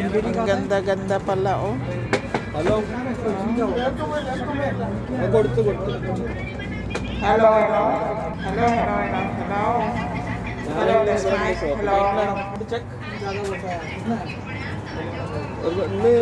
Ang ganda-ganda pala, oh. Hello. കൊടുത്തു കൊടുത്തു hello hello hello hello hello hello hello check ഇന്ന്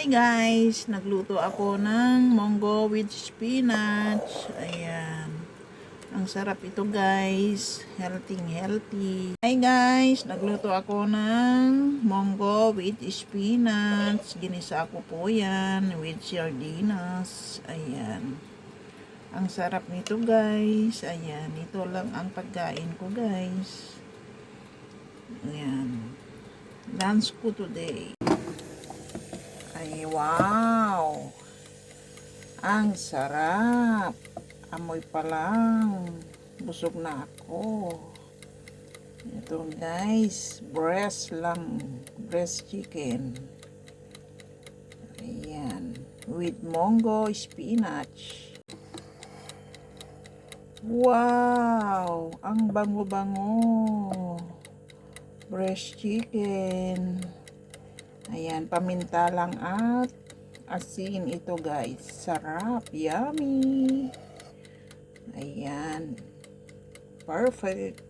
Hi guys, nagluto ako ng monggo with spinach. Ayan. Ang sarap ito guys. Healthy healthy. Hi guys, nagluto ako ng monggo with spinach. Ginisa ko po yan with sardinas. Ayan. Ang sarap nito guys. Ayan, ito lang ang pagkain ko guys. Ayan. Lunch ko today. Ay, wow! Ang sarap! Amoy pa lang. Busog na ako. Ito guys, breast lang. Breast chicken. Ayan. With mongo spinach. Wow! Ang bango-bango. Breast chicken. Ayan, paminta lang at asin ito guys. Sarap, yummy. Ayan. Perfect.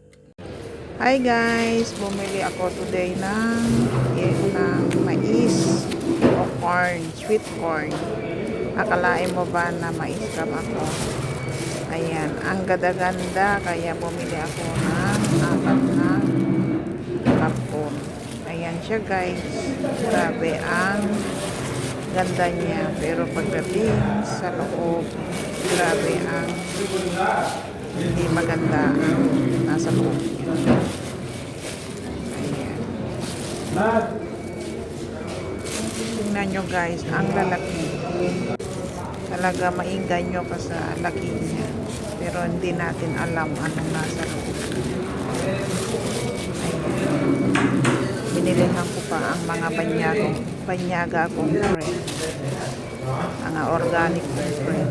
Hi guys, bumili ako today ng, ng mais o corn, sweet corn. Akalain mo ba na mais kam ako? Ayan, ang ganda-ganda kaya bumili ako ng apat na. Ayan siya guys. Grabe ang ganda niya. Pero pagdating sa loob, grabe ang hindi maganda ang nasa loob niya. Ayan. Tingnan nyo guys, ang lalaki. Talaga mainganyo ka sa laki niya. Pero hindi natin alam anong nasa loob. Ayan. Binilihan ko pa ang mga banyago, banyaga kong friend. Mga organic friend.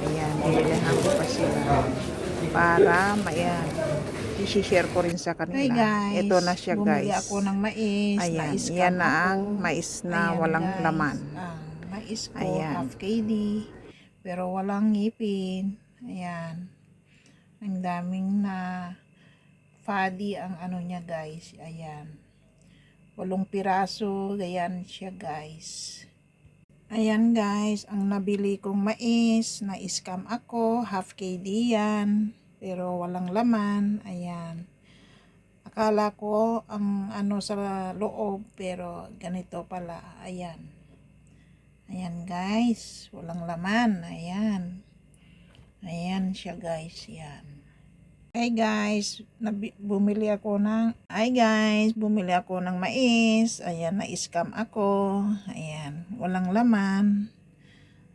Ayan, binilihan ko pa sila. Para, mayan, i-share ko rin sa kanila. Hi guys. Ito na siya Bumili guys. ako ng mais. Ayan, na-scam yan na ang mais na Ayan, walang guys. laman. Ang mais ko, Ayan. half KD. Pero walang ngipin. Ayan. Ang daming na fadi ang ano niya guys. Ayan. Walong piraso. Ganyan siya guys. Ayan guys, ang nabili kong mais, na-scam ako, half KD yan, pero walang laman, ayan. Akala ko ang ano sa loob, pero ganito pala, ayan. Ayan guys, walang laman, ayan. Ayan siya guys, yan. Hey guys, bumili ako ng, hi guys, bumili ako ng mais. Ayan, na-scam ako. Ayan, walang laman.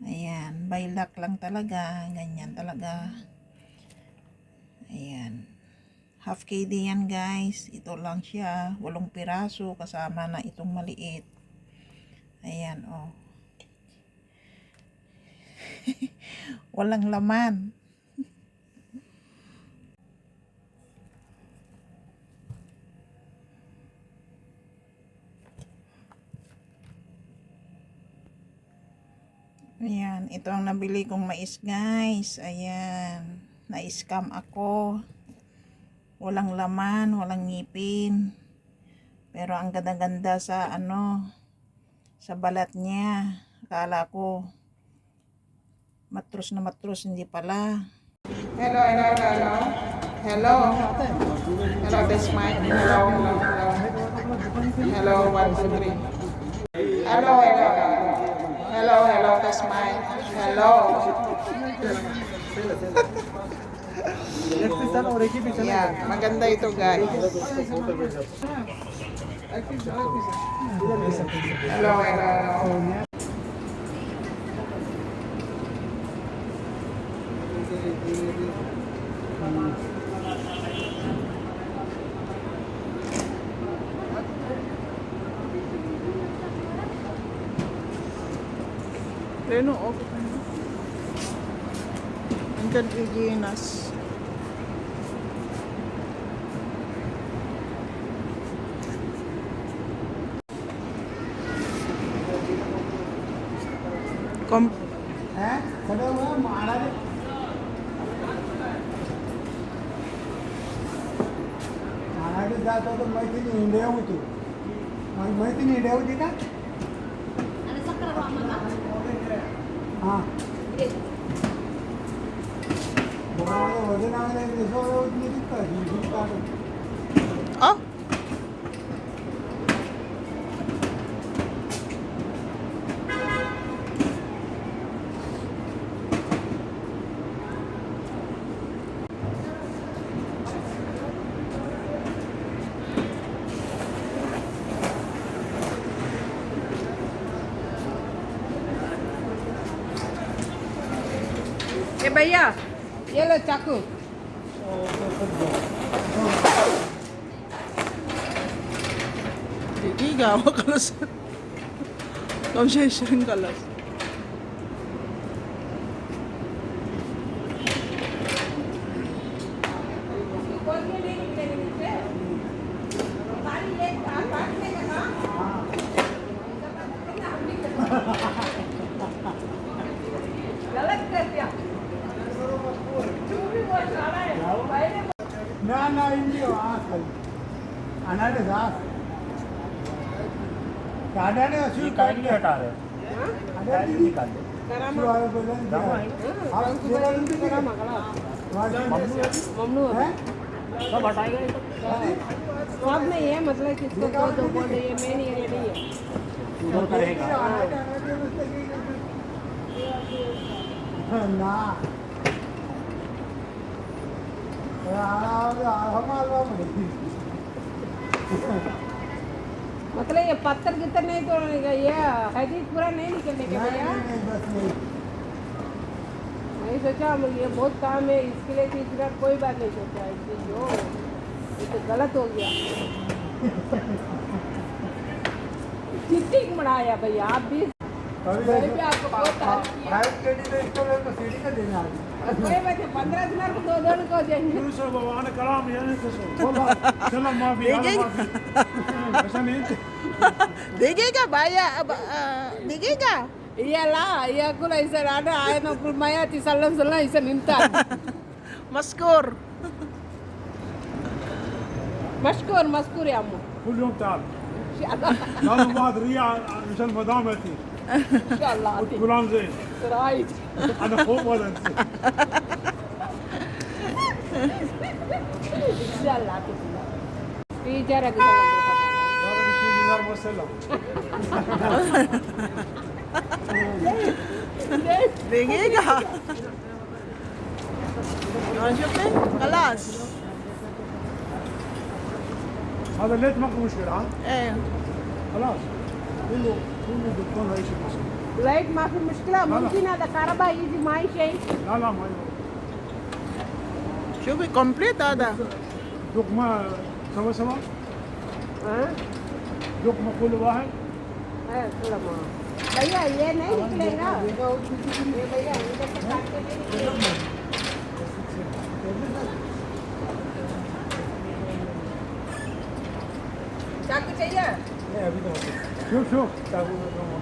Ayan, by luck lang talaga. Ganyan talaga. Ayan. Half KD yan guys. Ito lang siya. Walong piraso kasama na itong maliit. Ayan, oh. walang laman. Ayan, ito ang nabili kong mais guys. Ayan, na-scam ako. Walang laman, walang ngipin. Pero ang ganda-ganda sa ano, sa balat niya. Akala ko, matros na matros, hindi pala. Hello, hello, hello. Hello. Hello, this mic. Hello, hello, hello. One, two, three. Hello, hello, hello. Hello, hello, that's mine. Hello. yeah, maganda ito guys. Hello, hello. Thank you. Pleno off. Andyan Reginas. Kom महाराज जात होतो मैत्रिणी इंडिया होती मग मैत्रिणी इंडिया होती का हां बघा वजन आहे दिसो होत नाही का हिंदी काढून Oh. भैया ये लो चाकू Hindi gawa kalas. Concession kalas. ना ना इनकी आँख खाली अनाने सांस काटा ने असली काट के हटा रहे अरे दीदी काट करामा आयो बोलन हाँ सुबह इनकी करामा कला मम्नू है? सब हटाएगा ये तो अब में ये मतलब किसको तो तो बोल रही है मैं नहीं रेडी है। उधर करेगा। ना। मतलब ये पत्थर गित्तर नहीं तोड़ने का ये हदीस पूरा नहीं निकलने का भैया नहीं सोचा हम ये बहुत काम है इसके लिए तो इतना कोई बात नहीं सोचा इसलिए जो ये तो गलत हो गया चिट्ठी बढ़ाया भैया आप भी कभी मैं भी आपको बहुत तारीफ किया प्राइवेट कैंडिडेट को तो सीढ़ी का देना है कोई बात नहीं पंद्रह दिनों को दो दिन को देंगे يوسف وانا كلامي يعني تصل والله كلام ما في هذا ما في عشان انت Digega, baya, aba- ah, digega. iyalah iya aku lah isa ada ayat nopul maya ti salam salam isa minta Maskur. mashkur mashkur ya ammu كل يوم تعال insyaallah لازم واحد ريع عشان مدامتي إن شاء الله عظيم وتكون عامله زين. رايت أنا فوق ولا أنت؟ ان شاء الله عظيم في جرق هذا مش دينار مرسله دقيقة شفتي؟ خلاص هذا ليت ما في مشكلة ها؟ إيه. خلاص. લાઇટ માફી મુશ્કેલ મુમકિન આ કારબા ઈ જી માઈ છે ના ના માઈ શું બી કમ્પ્લીટ આદા જોકમાં સવા સવા હા જોકમાં ખોલવા હે હા ખોલવા भैया ये नहीं निकलेगा ये भैया इधर से काट के नहीं निकलेगा चाकू चाहिए नहीं अभी तो Show, show. Tá tá